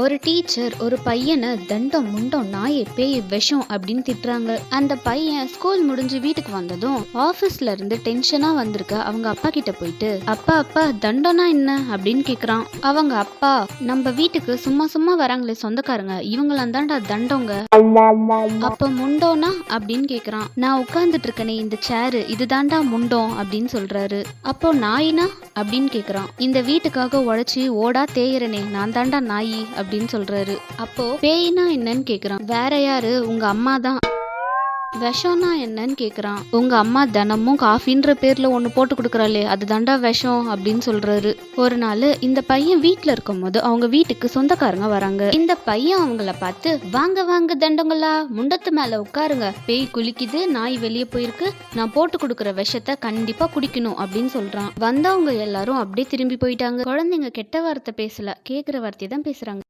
ஒரு டீச்சர் ஒரு பையனை தண்டம் முண்டம் நாயை பேய் விஷம் அப்படின்னு திட்டுறாங்க. அந்த பையன் ஸ்கூல் முடிஞ்சு வீட்டுக்கு வந்ததும் ஆபீஸ்ல இருந்து டென்ஷனா வந்திருக்க அவங்க அப்பா கிட்ட போயிட்டு அப்பா அப்பா தண்டம்னா என்ன? அப்படின்னு கேக்குறான். அவங்க அப்பா நம்ம வீட்டுக்கு சும்மா சும்மா வராங்களே சொந்தக்காரங்க இவங்களாம் தான்டா தண்டோங்க. அப்ப முண்டோனா? அப்படின்னு கேக்குறான். நான் உட்கார்ந்துட்டு இருக்கனே இந்த சேரு இதுதான்டா முண்டோம் அப்படின்னு சொல்றாரு. அப்போ நாயினா அப்படின்னு கேக்குறான். இந்த வீட்டுக்காக உழைச்சி ஓடா தேயிறனே நான் தாண்டா நாயி அப்படின்னு சொல்றாரு. அப்போ பேய்னா என்னன்னு கேக்குறான். வேற யாரு? உங்க அம்மா தான் விஷம்னா என்னன்னு கேட்குறான் உங்கள் அம்மா தினமும் காஃபின்ற பேரில் ஒன்று போட்டு கொடுக்குறாளே அதுதான்டா விஷம் அப்படின்னு சொல்கிறாரு ஒரு நாள் இந்த பையன் வீட்டில் இருக்கும்போது அவங்க வீட்டுக்கு சொந்தக்காரங்க வராங்க. இந்த பையன் அவங்கள பார்த்து வாங்க வாங்க தண்டங்களா முண்டத்து மேலே உட்காருங்க. பேய் குளிக்குது நாய் வெளியே போயிருக்கு. நான் போட்டு கொடுக்குற விஷத்தை கண்டிப்பாக குடிக்கணும் அப்படின்னு சொல்கிறான் வந்தவங்க எல்லாரும் அப்படியே திரும்பி போயிட்டாங்க. குழந்தைங்க கெட்ட வார்த்தை பேசல கேட்குற வார்த்தையை தான் பேசுகிறாங்க